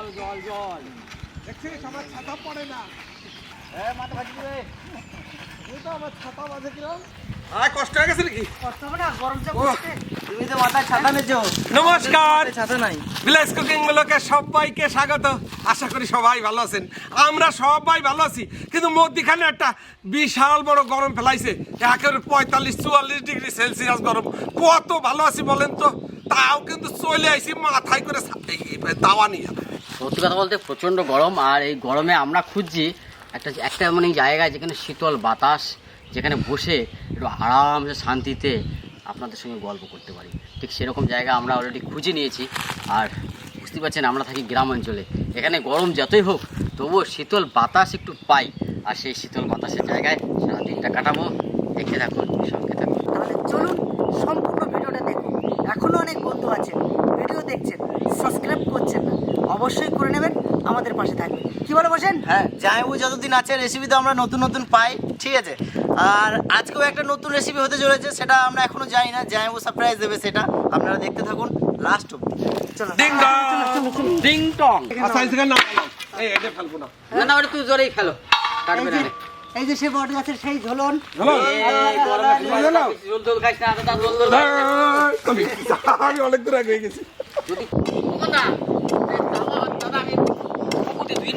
জল জল জল। দেখছিস আমার ছাতা পড়ে না। হ্যাঁ মাথা ভাজি দেবে তুই তো আমার ছাতা বাঁধে কিরম। আয় কষ্ট হয়ে গেছে নাকি? কষ্ট হবে না? গরম যা ও। পড়ছে। তুমি তো মাথায় ছাতা নিয়েছো নমস্কার। ছাতা নাই। কুকিং সবাইকে স্বাগত। আশা করি সবাই ভালো আছেন। আমরা সবাই ভালো আছি কিন্তু মধ্যখানে একটা বিশাল বড় গরম ফেলাইছে। একেবারে পঁয়তাল্লিশ চুয়াল্লিশ ডিগ্রি সেলসিয়াস গরম। কত ভালো আছি বলেন তো? তাও কিন্তু চলে আইছি মাথায় করে তাওয়া নিয়ে। সত্যি কথা বলতে প্রচণ্ড গরম, আর এই গরমে আমরা খুঁজছি একটা একটা মানে জায়গায় যেখানে শীতল বাতাস, যেখানে বসে একটু আরামসে শান্তিতে আপনাদের সঙ্গে গল্প করতে পারি। ঠিক সেরকম জায়গা আমরা অলরেডি খুঁজে নিয়েছি, আর বুঝতে পারছেন আমরা থাকি গ্রাম অঞ্চলে। এখানে গরম যতই হোক, তবুও শীতল বাতাস একটু পাই, আর সেই শীতল বাতাসের জায়গায় সারা দিনটা কাটাবো। দেখে থাকুন, সঙ্গে থাকুন। তাহলে চলুন, সম্পূর্ণ ভিডিওটা দেখুন। এখনও অনেক বন্ধু আছে ভিডিও দেখছেন অবশ্যই করে নেবেন আমাদের পাশে থাকবেন। কি বলে বসেন? হ্যাঁ জামাইবু যতদিন আছে রেসিপি তো আমরা নতুন নতুন পাই ঠিক আছে? আর আজকেও একটা নতুন রেসিপি হতে চলেছে সেটা আমরা এখনও জানি না জামাইবু সারপ্রাইজ দেবে সেটা। আপনারা দেখতে থাকুন লাস্ট অব্দি চলো। ডিং ডং ডিং টং আচ্ছা থেকে না এই এটা ফেলব না। না না ওটা তুই জোরেই ফেলো। কাটবে এই না। যে এই যে সে বট গাছের সেই ঝোলন। না আমি অনেক দূর আগে গেছি যদি ওখান না এই দাদা দাদা আমি কপুতে ধুয়ে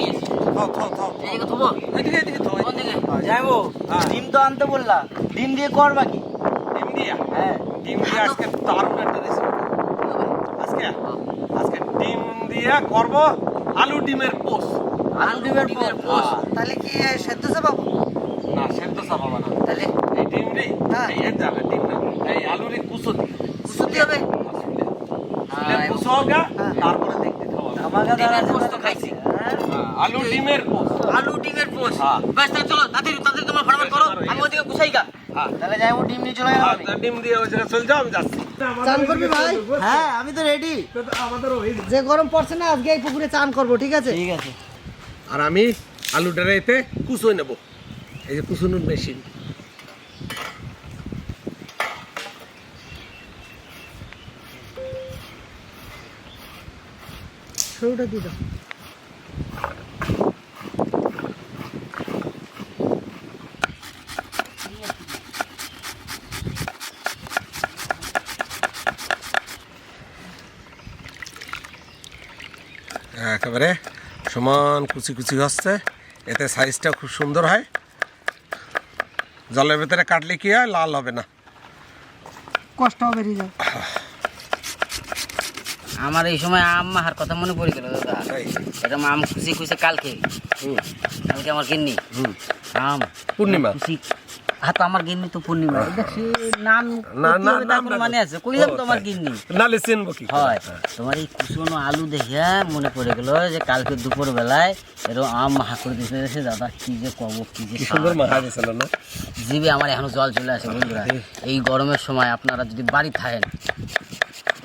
নিয়েছি থাও থাও থাও এই কথা বল এদিকে এদিকে। থাও কোন দিকে জামাইবু হ্যাঁ। ডিম তো আনতে বললা। ডিম দিয়ে করবা কি ডিম দিয়া? হ্যাঁ। ডিম দিয়ে আজকে দারুণ একটা রেসিপি আজকে? আজকে ডিম দিয়ে করব আলু ডিমের পোস আলু ডিমের পোস তাহলে কি সেদ্ধ চা না সেদ্ধ চাপাবা না। তাহলে? এই ডিম রে? হ্যাঁ। এই এর যাবে ডিম না। এই আলু রে হবে? দিলে কুচো তারপরে দেখতে খাওয়া আমাকে ডিমের পোস তো খাইছি। হ্যাঁ, আলু ডিমের পোস আলু ডিমের পোস হ্যাঁ। বাস তাহলে চলো তাড়াতাড়ি তাড়াতাড়ি তোমার ফটাফট করো আমি ওদিকে গুছাই গা। হ্যাঁ। তাহলে জামাইবু ডিম নিয়ে চলে হ্যাঁ, আমি। ডিম দিয়ে ওই জায়গায় চলে যাও আমি যাচ্ছি। চান করবি ভাই? হ্যাঁ আমি তো রেডি আমাদেরও এই যে গরম পড়ছে না আজকে এই পুকুরে চান করব ঠিক আছে? ঠিক আছে। আর আমি আলুটারে এতে কুচোই নেব। এই যে কুচোনোর মেশিন শুরুটা দিয়ে দাও। একেবারে সমান কুচি কুচি হচ্ছে। এতে সাইজটা খুব সুন্দর হয়। জলের ভেতরে কাটলে কি হয়? লাল হবে না। কষ্ট হবে আমার এই সময় আম মাহার কথা মনে পড়ে গেল দাদা। এটা আম খুশি খুশি কালকে। হুম, কালকে আমার হুম। আম। পূর্ণিমা? খুশি হ্যাঁ তো আমার গিন্নি তো পূর্ণিমা। দেখছি নাম হবে তার নাম মানে আছে? কইলাম তোমার গিন্নি। নালে চিনবো কি হয়। তোমার এই কুসুনো আলু দেখিয়া মনে পড়ে গেল যে কালকে দুপুর বেলায় এরকম আম মাহা করে দিতে এসে দাদা কি যে কব কি যে সুন্দর না? জিভে আমার এখনও জল চলে আসে বন্ধুরা। এই গরমের সময় আপনারা যদি বাড়ি থাকেন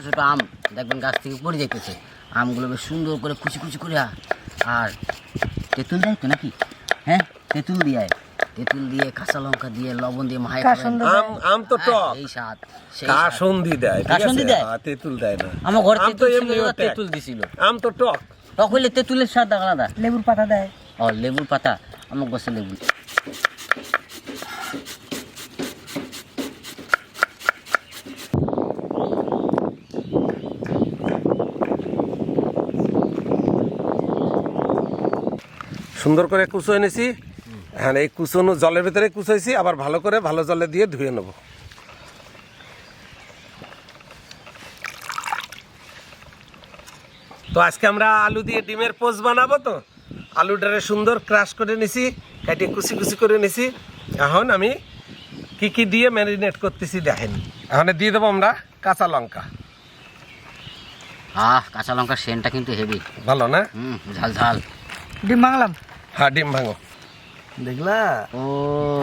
ছোটো আম দেখবেন গাছ থেকে পড়ে যাইতেছে। আমগুলো বেশ সুন্দর করে কুচি কুচি করে আর তেঁতুল দেয় তো নাকি? হ্যাঁ তেঁতুল দিয়ে তেঁতুল দিয়ে কাঁচা লঙ্কা দিয়ে লবণ দিয়ে মাহাই খাবেন। আম আম তো টক। হ্যাঁ, এই স্বাদ। কাসন্দি দেয়? কাসুন্দি দেয়? তেঁতুল দেয় না। আমার ঘরে তো তেঁতুল ছিল, টক। দিছিল। আম তো টক। টক হইলে তেঁতুলের স্বাদ আলাদা। লেবুর পাতা দেয়। ও লেবুর পাতা। আমার গাছে লেবু। সুন্দর করে কুচো এনেছি। হ্যাঁ এই কুচোনো জলের ভিতরে কুচাইছি আবার ভালো করে ভালো জলে দিয়ে ধুয়ে নেব। তো আজকে আমরা আলু দিয়ে ডিমের পোচ বানাবো তো। আলুটারে সুন্দর ক্রাশ করে নিছি কাটিয়ে কুচি কুচি করে নিছি। এখন আমি কি কি দিয়ে ম্যারিনেট করতেছি দেখেন। এখন দিয়ে দেবো আমরা কাঁচা লঙ্কা। আহ কাঁচা লঙ্কার সেন্টটা কিন্তু হেভি ভালো না? হুম ঝাল ঝাল। ডিম বাংলাম হ্যাঁ ডিম ভাঙো। দেখলা? ও।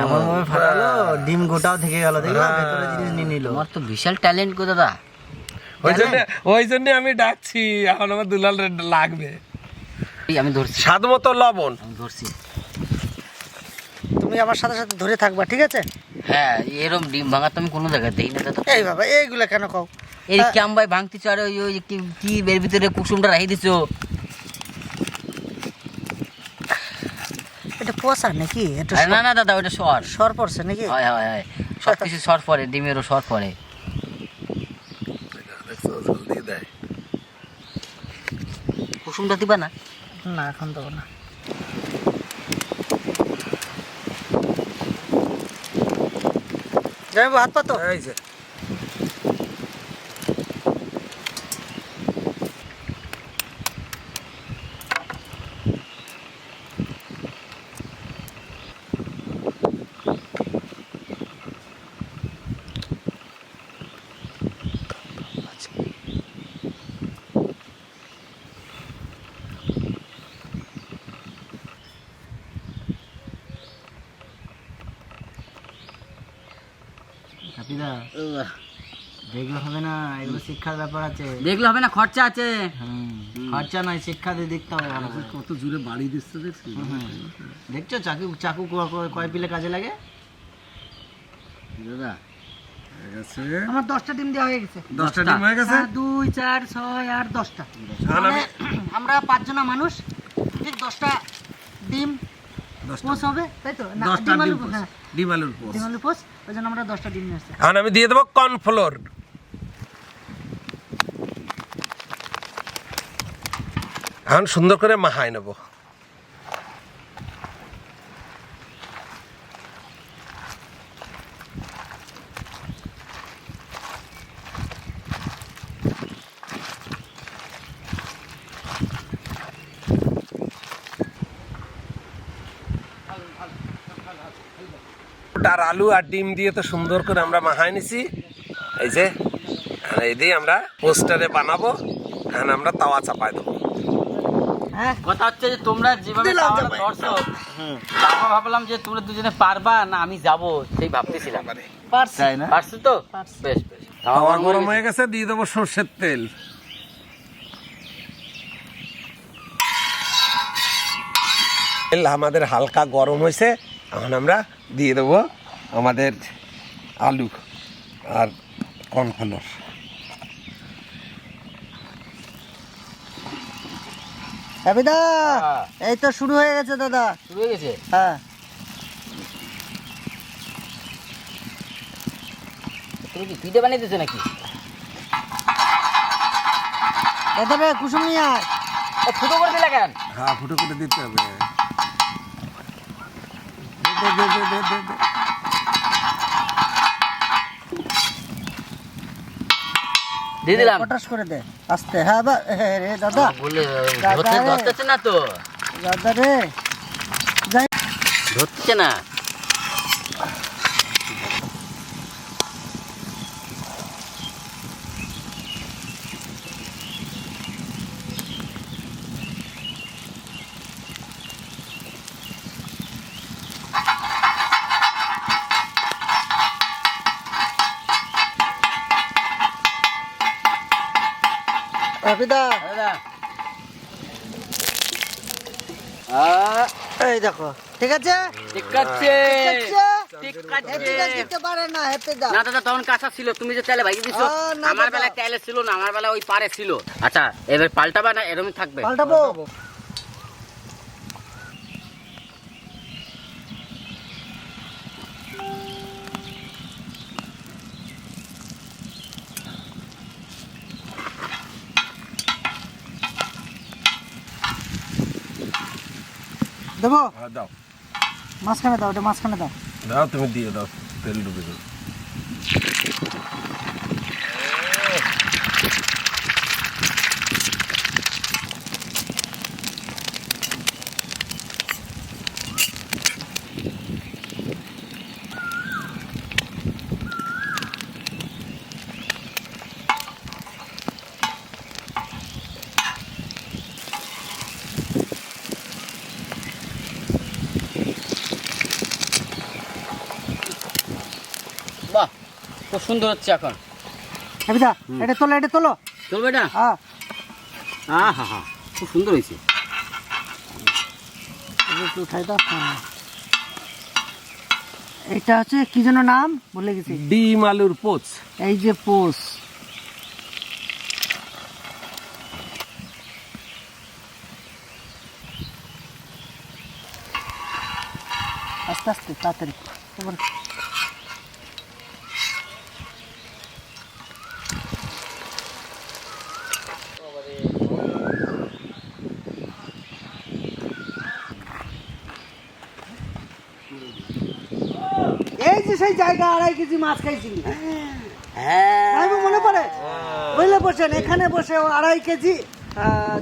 এমন ভাবে ফাটালো ডিম গোটাও থেকে গেল দেখলা। ভেতরে জিনিস নিয়ে নিল। তোমার তো বিশাল ট্যালেন্ট গো দাদা। ওই জন্য ওই জন্য আমি ডাকছি এখন আমার দুলাল রে লাগবে। এই আমি ধরছি। স্বাদ মতো লবণ। আমি ধরছি। তুমি আমার সাথে সাথে ধরে থাকবা ঠিক আছে? হ্যাঁ এরম ডিম ভাঙা তো আমি কোনো জায়গায় দেই না দাদা। এই বাবা এইগুলা কেন কও? এই ক্যাম্বাই ভাঙতেছো আর ওই ওই কি কি এর ভিতরে কুসুমটা রাখি দিছো? কুয়াশা নাকি? না না দাদা ওটা সর। সর পড়ছে নাকি? হয় হয় হয়। সব কিছু সর পরে ডিমেরও সর পরে কুসুমটা দিবা না? না এখন দেবো না। যাই হাত পাতো দেখলে হবে না এগুলো শিক্ষার ব্যাপার আছে। দেখলে হবে না খরচা আছে। খরচা নাই শিক্ষা দিয়ে দেখতে হবে কত জোরে বাড়ি দিচ্ছে দেখছি। দেখছ চাকু চাকু কয় পিলে কাজে লাগে? দাদা আমার দশটা ডিম দেওয়া হয়ে গেছে। দশটা ডিম হয়ে গেছে? হ্যাঁ, দুই চার ছয় আট দশটা। মানে আমরা পাঁচজনা মানুষ ঠিক দশটা ডিম পোষ হবে তাই তো। হ্যাঁ। ডিম আলুর পোচ ডিম আলু পোষ ওই জন্য আমরা দশটা ডিম নিয়ে আসছি। এখন আমি দিয়ে দেবো কর্নফ্লোর। এখন সুন্দর করে মাহায় নেব আর আলু আর ডিম দিয়ে তো সুন্দর করে আমরা মাহাই নিছি। এই যে এই দিয়ে আমরা পোস্টারে বানাবো এখন আমরা তাওয়া চাপাই দেবো। হ্যাঁ? কথা হচ্ছে যে তোমরা যেভাবে দিলাম খাওয়াটা জামাই। ধরছো তারপর ভাবলাম যে তোমরা দুজনে পারবা না আমি যাব সেই ভাবতেছিলাম। পারছি। তাই না? পারছ তো? বেশ বেশ। তাওয়া গরম হয়ে গেছে দিয়ে দেবো সর্ষের তেল। তেল আমাদের হালকা গরম হয়েছে এখন আমরা দিয়ে দেবো আমাদের আলু আর কর্নফ্লোর হাবিদা হ্যাঁ। এই তো শুরু হয়ে গেছে দাদা। শুরু হয়ে গেছে? হ্যাঁ। তুমি কি পিঠে বানিয়ে দিছো নাকি? দাদা রে কুসুম নিয়ে ফুটো করে দিলে কেন? হ্যাঁ ফুটো করে দিতে হবে দে, দে, দে, দে, দে, দে। দিয়ে দিলাম। পটাশ করে দে। আস্তে হ্যাঁ বা রে দাদা। বলে ধরতে না তো। দাদা রে। যাই। ধরছে না। হাবিদা এই দেখো ঠিক আছে? ঠিক আছে। ঠিক আছে? ঠিক হ্যাপিদা আছে। দিতে পারে না হ্যাপিদা না দাদা তখন কাঁচা ছিল তুমি যে তেলে ভাই দিছো আমার বেলা তেলে ছিল না আমার বেলা ওই পারে ছিল। আচ্ছা এবার পাল্টাবা না এরকমই থাকবে। পাল্টাবো। দেবো? হ্যাঁ, দাও। মাঝখানে দাও ওটা মাঝখানে দাও। দাও তুমি দিয়ে দাও তেল ডুবে দাও। সুন্দর হচ্ছে এখন। এটা তোলো এটা তোলো। চলবে না হ্যাঁ। হ্যাঁ হ্যাঁ হ্যাঁ খুব সুন্দর হয়েছে। এটা উঠাই দাও। হ্যাঁ। এটা হচ্ছে কি যেন নাম? ভুলে গেছি। ডিম আলুর পোচ। এই যে পোষ আস্তে আস্তে তাড়াতাড়ি। সেই জায়গা আড়াই কেজি মাছ খাইছিলি হ্যাঁ। আমি মনে পড়ে বুঝলে বসেন এখানে বসে আড়াই কেজি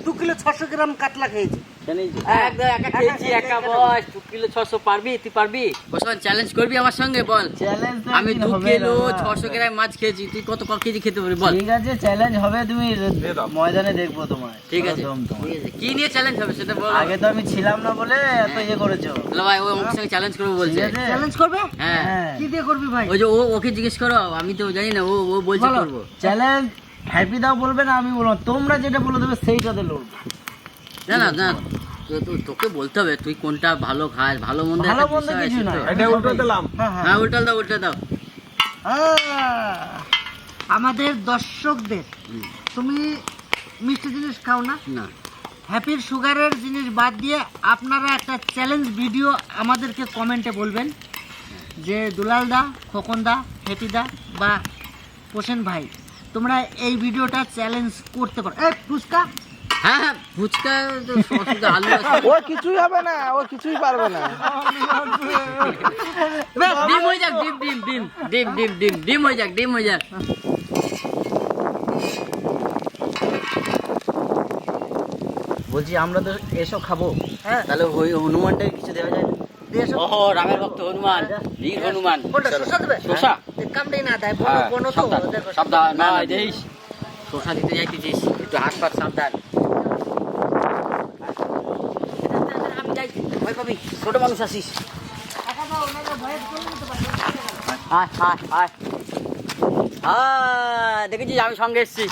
দু কিলো ছশো গ্রাম কাতলা খেয়েছি। একদম একা খেয়েছি একা বস দু কিলো ছশো পারবি তুই পারবি? ওসমান চ্যালেঞ্জ করবি আমার সঙ্গে বল। চ্যালেঞ্জ আমি দু কিলো ছশো গ্রাম মাছ খেয়েছি তুই কত কেজি খেতে পারবি বল। ঠিক আছে চ্যালেঞ্জ হবে তুমি ময়দানে দেখব তোমার ঠিক আছে। দম তোমার। ঠিক আছে। কি নিয়ে চ্যালেঞ্জ হবে সেটা বল। আগে তো আমি ছিলাম না বলে এত ইয়ে করেছ। ভাই ও আমার সঙ্গে চ্যালেঞ্জ করব বলছে। চ্যালেঞ্জ করবে? হ্যাঁ। হ্যাঁ। কি দিয়ে করবি ভাই? ওই যে ও ওকে জিজ্ঞেস করো আমি তো জানি না ও ও বলছে করব। চ্যালেঞ্জ হ্যাপি দাও বলবে না আমি বলব তোমরা যেটা বলে দেবে সেইটাতে লড়বো না না না তোকে বলতে হবে তুই কোনটা ভালো খাস ভালো মন্দ ভালো মন্দ কিছু। নয়। এটা উল্টো দিলাম হ্যাঁ হ্যাঁ। হ্যাঁ উল্টা দাও উল্টা দাও। আমাদের দর্শকদের তুমি মিষ্টি জিনিস খাও না? না। হ্যাপির সুগারের জিনিস বাদ দিয়ে আপনারা একটা চ্যালেঞ্জ ভিডিও আমাদেরকে কমেন্টে বলবেন। যে দুলাল দা খোকন দা হ্যাপি দা বা পোষেন ভাই তোমরা এই ভিডিওটা চ্যালেঞ্জ করতে পারো। এই ফুচকা হ্যাঁ হ্যাঁ ফুচকা তো অসুবিধা আলু আছে। ও কিছুই হবে না ও কিছুই পারবে না। ডিম হয়ে যাক ডিম ডিম ডিম ডিম ডিম ডিম ডিম হয়ে যাক ডিম হয়ে যাক। বলছি আমরা তো এসব খাব। হ্যাঁ। তাহলে ওই হনুমানটাকে কিছু দেওয়া যায়? এসো। রামের ভক্ত হনুমান বীর হনুমান। এ না দেয় বনো হ্যাঁ, তো সাবধান। দেখো। সাবধান না দিতে যাইতেছিস একটু হাত পাত সাবধান আমি যাই ছোট মানুষ আসিস দেখেছিস, আমি সঙ্গে এসছি।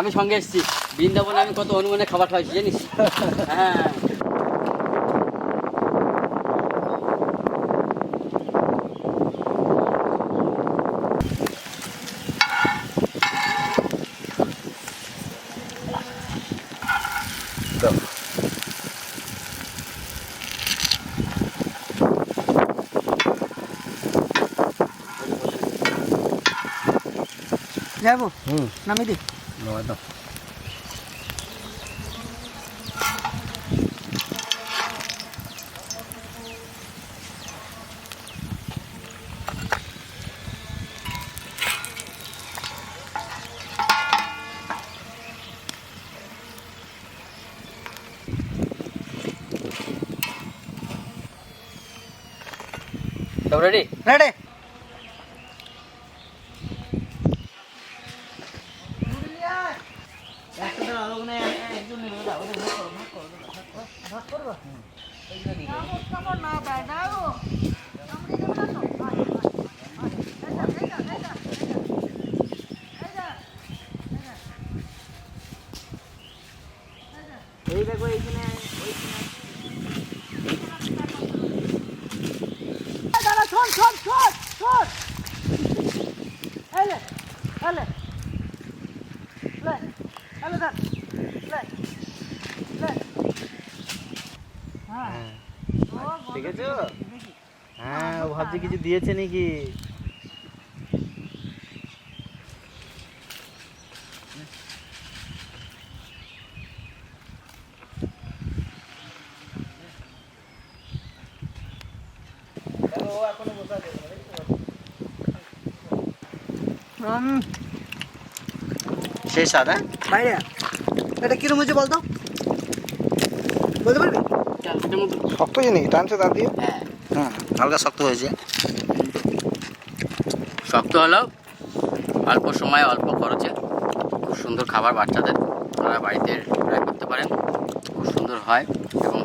আমি সঙ্গে এসছি। বৃন্দাবনে আমি কত অনুমানে খাবার খাওয়াইছি, জানিস? হ্যাঁ। যাব নামি দি সব রেডি রেডে এই শোন শোন শোন এলে এলে লে এলে দাঁড় লে লে হ্যাঁ। দেখেছ? হ্যাঁ ও ভাবছে কিছু দিয়েছে নাকি? সেই স্বাদ হ্যাঁ? বাইরে। এটা কিরম হয়েছে বলতো? বলতে পারবি? শক্ত জিনিস টানছে তার দিয়ে? হ্যাঁ। হালকা শক্ত হয়েছে। শক্ত হলেও অল্প সময়ে অল্প খরচে খুব সুন্দর খাবার বাচ্চাদের আপনারা বাড়িতে ট্রাই করতে পারেন। খুব সুন্দর হয় এবং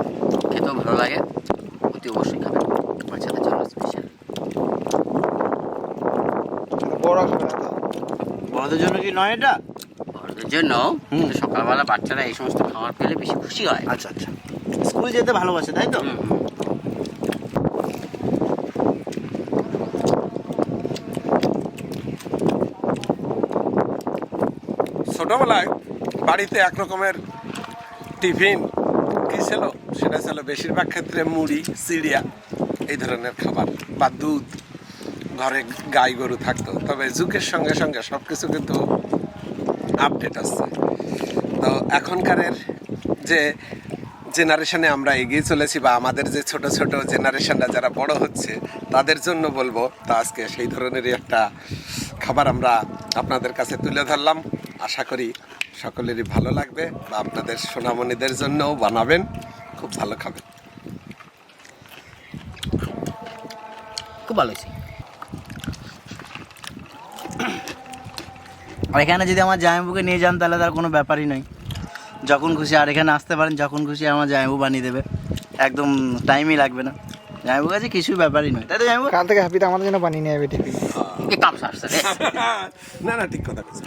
খেতেও ভালো লাগে। অতি অবশ্যই খাবেন বাচ্চাদের জন্য স্পেশাল বড় খাবে না তো বড়দের জন্য কি নয় এটা? বড়দের জন্য কিন্তু সকালবেলা বাচ্চারা এই সমস্ত খাবার পেলে বেশি খুশি হয়। আচ্ছা আচ্ছা। স্কুল যেতে ভালোবাসে তাই তো। ছোটবেলায় বাড়িতে এক রকমের টিফিন কি ছিল? সেটা ছিল বেশিরভাগ ক্ষেত্রে মুড়ি সিরিয়া এই ধরনের খাবার বা দুধ। ঘরে গাই গরু থাকতো। তবে যুগের সঙ্গে সঙ্গে সব কিছু কিন্তু আপডেট আসছে। তো এখনকারের যে জেনারেশনে আমরা এগিয়ে চলেছি বা আমাদের যে ছোট ছোট জেনারেশনরা যারা বড় হচ্ছে, তাদের জন্য বলব, তা আজকে সেই ধরনেরই একটা খাবার আমরা আপনাদের কাছে তুলে ধরলাম। আশা করি সকলেরই ভালো লাগবে বা আপনাদের সোনামণিদের জন্যও বানাবেন, খুব ভালো খাবেন। খুব ভালো হয়েছে। আর এখানে যদি আমার জামাইবুকে নিয়ে যান তাহলে তার কোনো ব্যাপারই নয় যখন খুশি আর এখানে আসতে পারেন যখন খুশি আমার জামাইবু বানিয়ে দেবে। একদম টাইমই লাগবে না। জামাইবু কাছে কিছুই ব্যাপারই নয়। তাই তো জামাইবু কাল থেকে হ্যাপিটা আমাদের জন্য বানিয়ে নিয়ে যাবে এই কাপ রে। না না ঠিক কথা বলছি।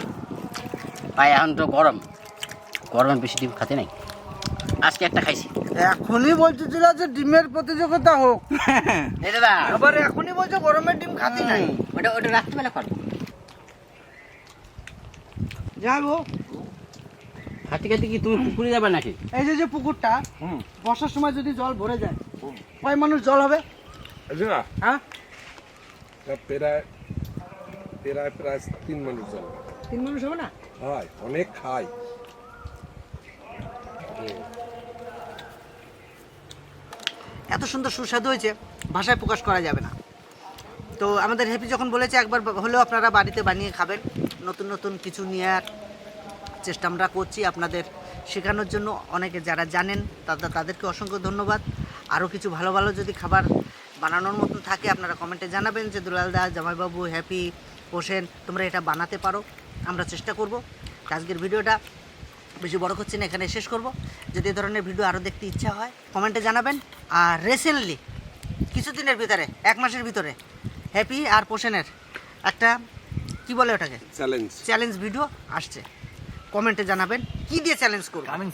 ভাই এখন তো গরম। গরমে বেশি ডিম খাতে নাই। আজকে একটা খাইছি। এখনই বলতেছিল যে ডিমের প্রতিযোগিতা হোক। এই দাদা। আবার এখনই বলছো গরমের ডিম খাতি নাই। ওটা ওটা রাত্রিবেলা কর যাব খাতে খাতে কি তুমি পুকুরে যাবে নাকি? এই যে যে পুকুরটা হুম। বর্ষার সময় যদি জল ভরে যায় কয় মানুষ জল হবে? না। হ্যাঁ? প্রায় প্রায় প্রায় তিন মানুষ জন তিন মানুষ হবে না? হয় অনেক খায়। এত সুন্দর সুস্বাদু হয়েছে ভাষায় প্রকাশ করা যাবে না। তো আমাদের হ্যাপি যখন বলেছে একবার হলেও আপনারা বাড়িতে বানিয়ে খাবেন। নতুন নতুন কিছু নেওয়ার চেষ্টা আমরা করছি আপনাদের শেখানোর জন্য। অনেকে যারা জানেন, তাদের, তাদেরকে অসংখ্য ধন্যবাদ। আরও কিছু ভালো ভালো যদি খাবার বানানোর মতন থাকে, আপনারা কমেন্টে জানাবেন যে দুলালদা জামাইবাবু, হ্যাপি, হোসেন, তোমরা এটা বানাতে পারো। আমরা চেষ্টা করব। আজকের ভিডিওটা বেশি বড় করছি না, এখানে শেষ করব। যদি এ ধরনের ভিডিও আরও দেখতে ইচ্ছা হয়, কমেন্টে জানাবেন। আর রিসেন্টলি কিছুদিনের ভিতরে, এক মাসের ভিতরে, হ্যাপি আর পোষণের একটা কি বলে ওটাকে? চ্যালেঞ্জ চ্যালেঞ্জ ভিডিও আসছে। কমেন্টে জানাবেন কি দিয়ে চ্যালেঞ্জ করব। কামিং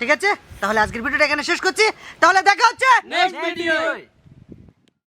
ঠিক আছে? তাহলে আজকের ভিডিওটা এখানে শেষ করছি। তাহলে দেখা হচ্ছে নেক্সট ভিডিও